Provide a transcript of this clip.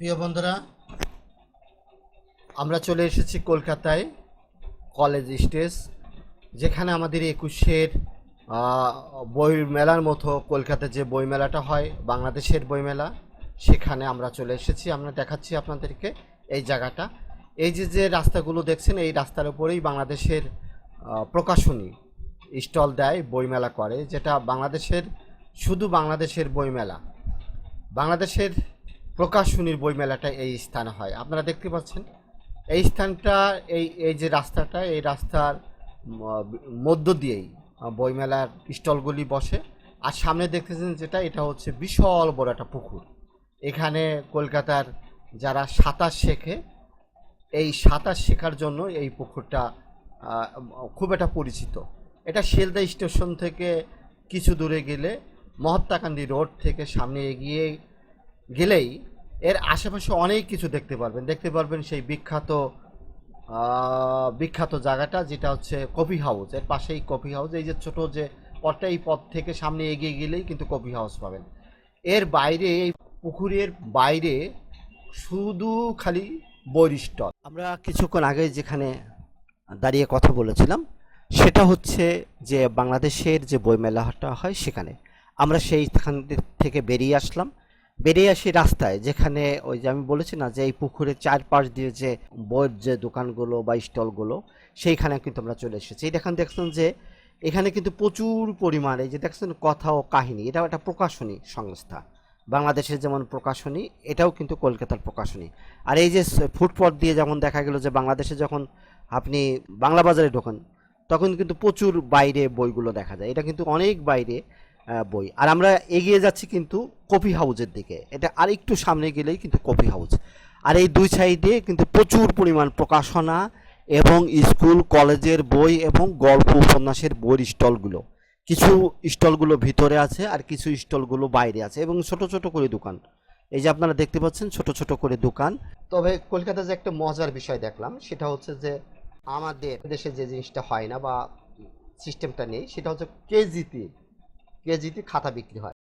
প্রিয় বন্ধুরা, আমরা চলে এসেছি কলকাতায় কলেজ স্টেজ যেখানে আমাদের একুশের বই মেলার মতো কলকাতায় যে বই মেলাটা হয়, বাংলাদেশের বইমেলা সেখানে আমরা চলে এসেছি। আমরা দেখাচ্ছি আপনাদেরকে এই জায়গাটা। এই যে যে রাস্তাগুলো দেখছেন, এই রাস্তার উপরেই বাংলাদেশের প্রকাশনী স্টল দেয় বইমেলা করে, যেটা বাংলাদেশের, শুধু বাংলাদেশের বইমেলা বাংলাদেশের প্রকাশনীর বইমেলাটা এই স্থানে হয়। আপনারা দেখতে পাচ্ছেন, এই স্থানটা, এই এই যে রাস্তাটা, এই রাস্তার মধ্য দিয়েই বইমেলার স্টলগুলি বসে। আর সামনে দেখতেছেন যেটা, এটা হচ্ছে বিশাল বড় একটা পুকুর। এখানে কলকাতার যারা সাঁতার শেখে, এই সাঁতার শেখার জন্য এই পুকুরটা খুব একটা পরিচিত। এটা শিলদা স্টেশন থেকে কিছু দূরে গেলে মহাত্মাকান্দি রোড থেকে সামনে এগিয়ে গেলেই এর আশেপাশে অনেক কিছু দেখতে পারবেন। দেখতে পারবেন সেই বিখ্যাত বিখ্যাত জায়গাটা যেটা হচ্ছে কফি হাউস। এর পাশেই কফি হাউস। এই যে ছোট যে পথটা, এই পথ থেকে সামনে এগিয়ে গেলেই কিন্তু কফি হাউস পাবেন। এর বাইরে, এই পুকুরের বাইরে শুধু খালি বইর আমরা কিছুক্ষণ আগে যেখানে দাঁড়িয়ে কথা বলেছিলাম, সেটা হচ্ছে যে বাংলাদেশের যে বইমেলাটা হয় সেখানে। আমরা সেইখান থেকে বেরিয়ে আসলাম। বেরিয়ে আসি রাস্তায়, যেখানে ওই যে আমি বলেছি না যে এই পুকুরের চারপাশ দিয়ে যে বইয়ের যে দোকানগুলো বা স্টলগুলো, সেইখানে কিন্তু আমরা চলে এসেছি। দেখেন, দেখছেন যে এখানে কিন্তু প্রচুর পরিমাণে যে দেখছেন কথা ও কাহিনী, এটাও একটা প্রকাশনী সংস্থা। বাংলাদেশের যেমন প্রকাশনী, এটাও কিন্তু কলকাতার প্রকাশনী। আর এই যে ফুটপথ দিয়ে যেমন দেখা গেল যে বাংলাদেশে যখন আপনি বাংলা বাজারে ঢোকেন, তখন কিন্তু প্রচুর বাইরে বইগুলো দেখা যায়। এটা কিন্তু অনেক বাইরে বই। আর আমরা এগিয়ে যাচ্ছি কিন্তু কফি হাউজের দিকে। এটা আর একটু সামনে গেলেই কিন্তু কফি হাউস আর এই দুই সাইডে কিন্তু প্রচুর পরিমাণ প্রকাশনা এবং স্কুল, কলেজের বই এবং গল্প উপন্যাসের বইয়ের স্টলগুলো। কিছু স্টলগুলো ভিতরে আছে আর কিছু স্টলগুলো বাইরে আছে এবং ছোট ছোট করে দোকান। এই যে আপনারা দেখতে পাচ্ছেন ছোট ছোট করে দোকান। তবে কলকাতায় যে একটা মজার বিষয় দেখলাম, সেটা হচ্ছে যে আমাদের দেশে যে জিনিসটা হয় না বা সিস্টেমটা নেই, সেটা হচ্ছে কেজিতে কেজিতে খাতা বিক্রি হয়।